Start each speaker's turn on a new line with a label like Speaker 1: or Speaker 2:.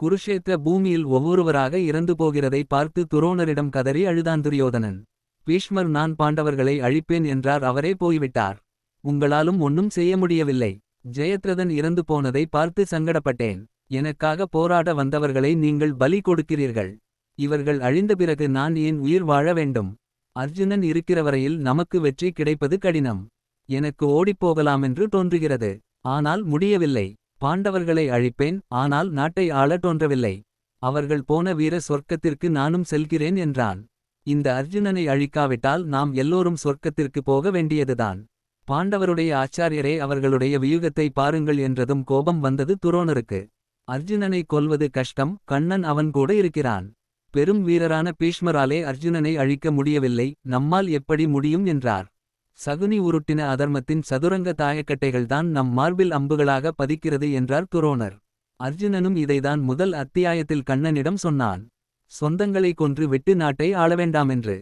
Speaker 1: குருஷேத்திர பூமியில் ஒவ்வொருவராக இறந்து போகிறதை பார்த்து துரோணரிடம் கதறி அழுதான் துரியோதனன். பீஷ்மர் நான் பாண்டவர்களை அழிப்பேன் என்றார். அவரே போய்விட்டார். உங்களாலும் ஒன்னும் செய்ய முடியவில்லை. ஜெயத்ரதன் இறந்து போனதை பார்த்து சங்கடப்பட்டேன். எனக்காக போராட வந்தவர்களை நீங்கள் பலி கொடுக்கிறீர்கள். இவர்கள் அழிந்த பிறகு நான் ஏன் உயிர் வாழ வேண்டும்? அர்ஜுனன் இருக்கிறவரையில் நமக்கு வெற்றி கிடைப்பது கடினம். எனக்கு ஓடிப்போகலாமென்று தோன்றுகிறது. ஆனால் முடியவில்லை. பாண்டவர்களை அழிப்பேன் ஆனால் நாட்டை ஆள தோன்றவில்லை. அவர்கள் போன வீர சொர்க்கத்திற்கு நானும் செல்கிறேன் என்றான். இந்த அர்ஜுனனை அழிக்காவிட்டால் நாம் எல்லோரும் சொர்க்கத்திற்கு போக வேண்டியதுதான். பாண்டவருடைய ஆச்சாரியரே அவர்களுடைய வியூகத்தை பாருங்கள் என்றதும் கோபம் வந்தது துரோணருக்கு. அர்ஜுனனை கொல்வது கஷ்டம் கண்ணன் அவன் கூட இருக்கிறான். பெரும் வீரரான பீஷ்மராலே அர்ஜுனனை அழிக்க முடியவில்லை நம்மால் எப்படி முடியும் என்றார். சகுனி உருட்டின அதர்மத்தின் சதுரங்க தாயக்கட்டைகள்தான் நம் மார்பில் அம்புகளாக பதிக்கிறது என்றார் துரோணர். அர்ஜுனனும் இதைதான் முதல் அத்தியாயத்தில் கண்ணனிடம் சொன்னான். சொந்தங்களை கொன்று வெட்டு நாட்டை ஆள வேண்டாமென்று